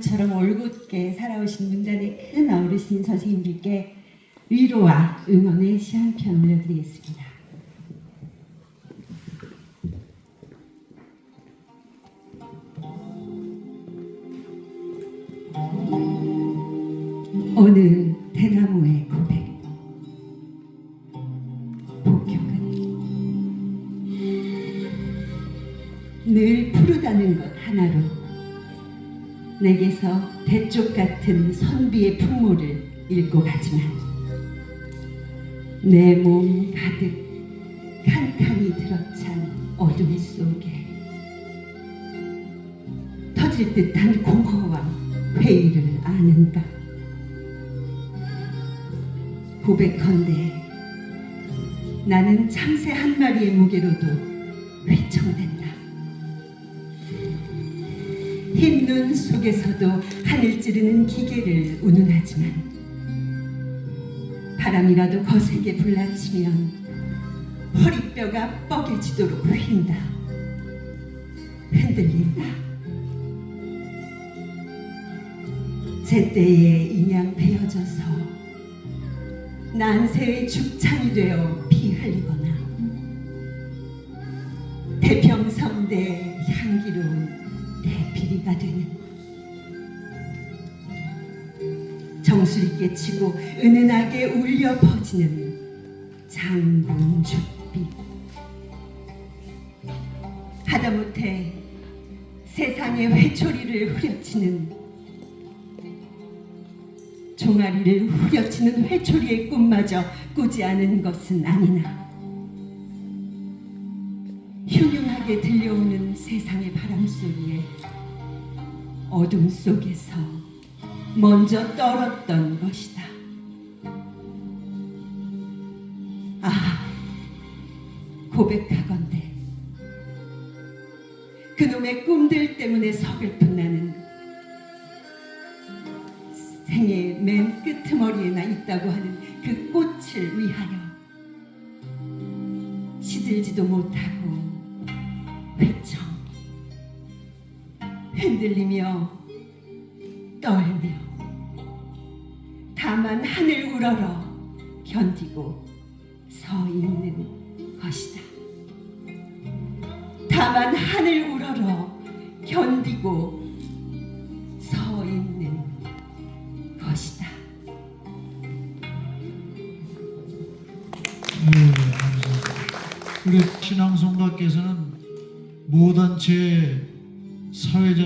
처럼 올곧게 살아오신 문단의 큰 어르신 선생님들께 위로와 응원의 시 한 편 올려드리겠습니다. 어느 대나무의 고백 복격은 늘 푸르다는 것 하나로 내게서 대쪽 같은 선비의 풍모를 읽고 가지만 내 몸 가득 칸칸이 들어찬 어둠 속에 터질 듯한 공허와 회의를 아는가? 고백컨대 나는 참새 한 마리의 무게로도 휘청된다 흰눈 속에서도 하늘 찌르는 기계를 운운하지만 바람이라도 거세게 불라치면 허리뼈가 뻐개지도록 휜다. 흔들린다. 제때에 인양 베어져서 난세의 죽창이 되어 피 흘리거나 태평성대 향기로운 대피리가 되는 정수리 깨치고 은은하게 울려 퍼지는 장군죽비. 하다못해 세상의 회초리를 후려치는 종아리를 후려치는 회초리의 꿈마저 꾸지 않은 것은 아니나 흉흉하게 들려오는 세상의 바람소리에 어둠 속에서 먼저 떨었던 것이다. 아, 고백하건대 그놈의 꿈들 때문에 서글픈 나는 생의 맨 끄트머리에나 있다고 하는 그 꽃을 위하여 시들지도 못하고 회청 흔들리며 떨며 다만 하늘 우러러 견디고 서 있는 것이다. 다만 하늘 우러러 견디고 서 있는 것이다. 네. 우리 신앙송가께서는 모단체 사회자